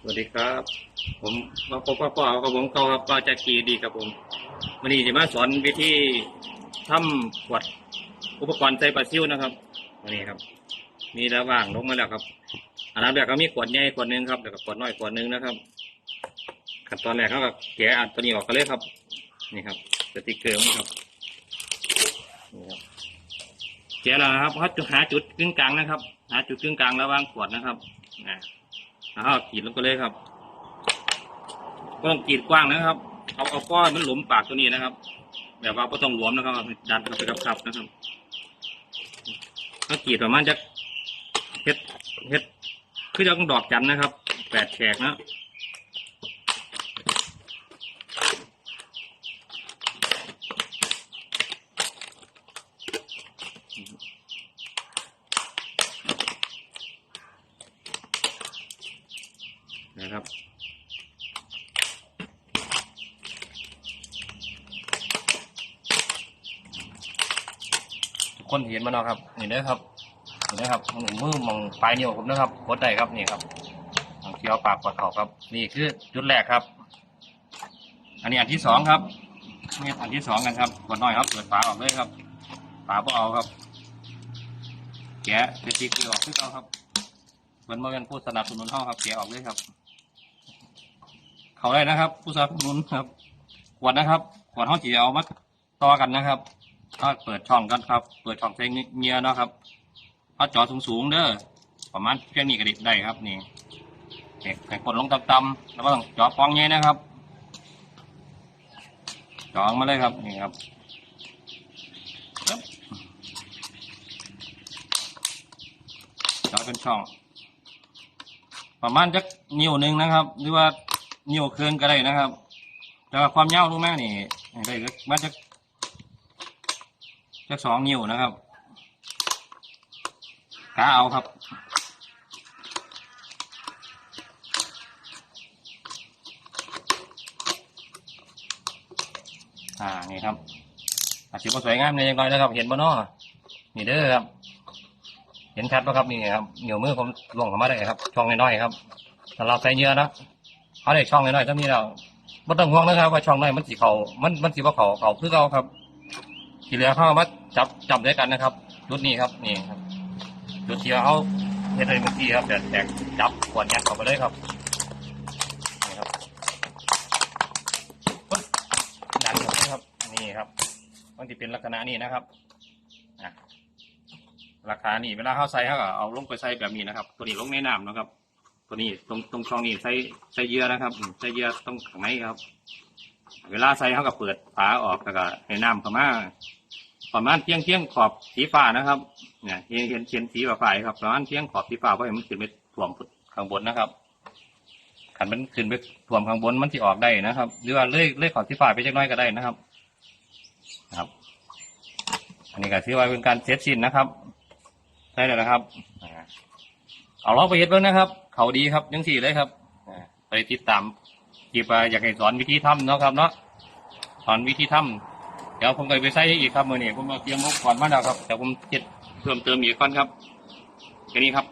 สวัสดีครับ ผมมาพบกับพ่อกับผมเกาครับป้าจักรีดีครับผมวันนี้จะมาสอนวิธีทำขวดอุปกรณ์ใส่ปลาซิวนะครับวันนี้ครับ มีระว่างลงมาแล้วครับอันดับแรกก็มีขวดใหญ่ขวดหนึ่งครับแล้วก็ขวดน้อยขวดหนึ่งนะครับขั้นตอนแรกเขาก็แกะอันตัวนี้ออกกันเลยครับ นี่ครับสติกเกอร์นี่ครับนี่ครับแกะแล้วนะครับเขาจะหาจุดกึ่งกลางนะครับ หาจุดกึ่งกลางระหว่างขวดนะครับอ่า อ้าวขีดลงไปเลยครับก็ต้องขีดกว้างนะครับ เอาเอาก้อนมันหลุมปากตัวนี้นะครับ แบบว่าก็ต้องหลวมนะครับ ดันเข้าไปกับขับนะครับก็กรีดประมาณจะเฮ็ดเฮ็ดคือจะต้องดอกจันนะครับแปดแฉกนะ นะครับทุกคนเห็นมาเนาะครับนี่นะครับนี่นะครับหนุ่มมือมองปลายนิ้วผมนะครับกดได้ครับนี่ครับทางเคี้ยวปากกดเขาครับ นี่คือจุดแรกครับ อันนี้อันที่สองครับนี่อันที่สองกันครับกดน้อยครับเปิดฝาออกเลยครับฝาพวกเอาครับ แกะเศษติ๊กเกอร์ออกคือเอาครับเหมือนมาเป็นผู้สนับสนุนห้องครับแกะออกเลยครับ เขาได้นะครับ ผู้สนับสนุนครับขวดนะครับขวดห้องจีเอามาต่อกันนะครับถ้าเปิดช่องกันครับ เปิดช่องใช้เงียนะครับถ้าจอสูงๆเด้อประมาณเพียงนี้ก็ได้ได้ครับนี่เด็กแต่กดลงต่ำๆแล้วก็ต้องจอปองเงี้ยนะครับจองมาเลยครับนี่ครับปึ๊บจอเป็นช่อง ประมาณจักนิ้วหนึ่งนะครับ หรือว่า นิ้วเคืนก็ได้นะครับ แต่ว่าความยาวรู้ไหมนี่ได้ก็มาจากจักสองนิ้วนะครับกาเอาครับอ่านี่ครับอาชีพสวยงามเลยยังไงนะครับ เห็นบ่นาะนี่เด้อครับ เห็นชัดป่ะครับนี่ครับเหนียวมือผมลงเข้ามาได้ครับช่องน้อยๆครับถ้าเราใส่เยอะนะ เขาได้ช่องน้อยๆก็มีแล้วไม่ต้องห่วงนะครับ ว่าช่องน้อยมันสีเขามันมันสีว่าเขาเขาคือเขาครับทีเหลือเขาเอามาจับจับด้วยกันนะครับชุดนี้ครับนี่ครับชุดที่เขาเฮ็ดเลยเมื่อกี้ครับแต่แตกจับขวดยัดเข้าไปเลยครับนี่ครับดันเข้าไปครับนี่ครับมันจะเป็นลักษณะนี้นะครับราคานี่เวลาเขาใส่เขาก็เอาลงไปใส่แบบนี้นะครับ ตัวนี้ลงในน้ำนะครับ ตัวนี้ตรงตรงช่องนี้ใส่ใส่เยื่อนะครับใส่เยื่อตรงข้างในครับ เวลาใส่เขาก็เปิดฝาออกแล้วก็ให้น้ำเข้ามาประมาณเที่ยงเที่ยงขอบสีฟ้านะครับเนี่ยเห็นเห็นเขียนสีฟ้าครับประมาณเที่ยงขอบสีฟ้าเพราะเห็นมันขึ้นไปท่วมข้างบนนะครับขันมันขึ้นไปท่วมข้างบนมันจะออกได้นะครับ หรือว่าเลื่อยเลื่อยขอบสีฟ้าไปจักน้อยก็ได้นะครับ ครับ อันนี้ก็ถือว่าเป็นการเซตสินนะครับใช่เลยนะครับ เอาลอกไปเฮ็ดเบ้างนะครับ เขาดีครับยังสี่เลยครับไปติดตามกีบอยากให้สอนวิธีทำเนาะครับเนาะสอนวิธีทำเดี๋ยวผมก็ไปใส่อีกครับเมื่อนี้ผมมาเตรียมอุปกรณ์มาแล้วครับเดี๋ยวผมเก็บเพิ่มเติมอีกก่อนครับแค่นี้ครับ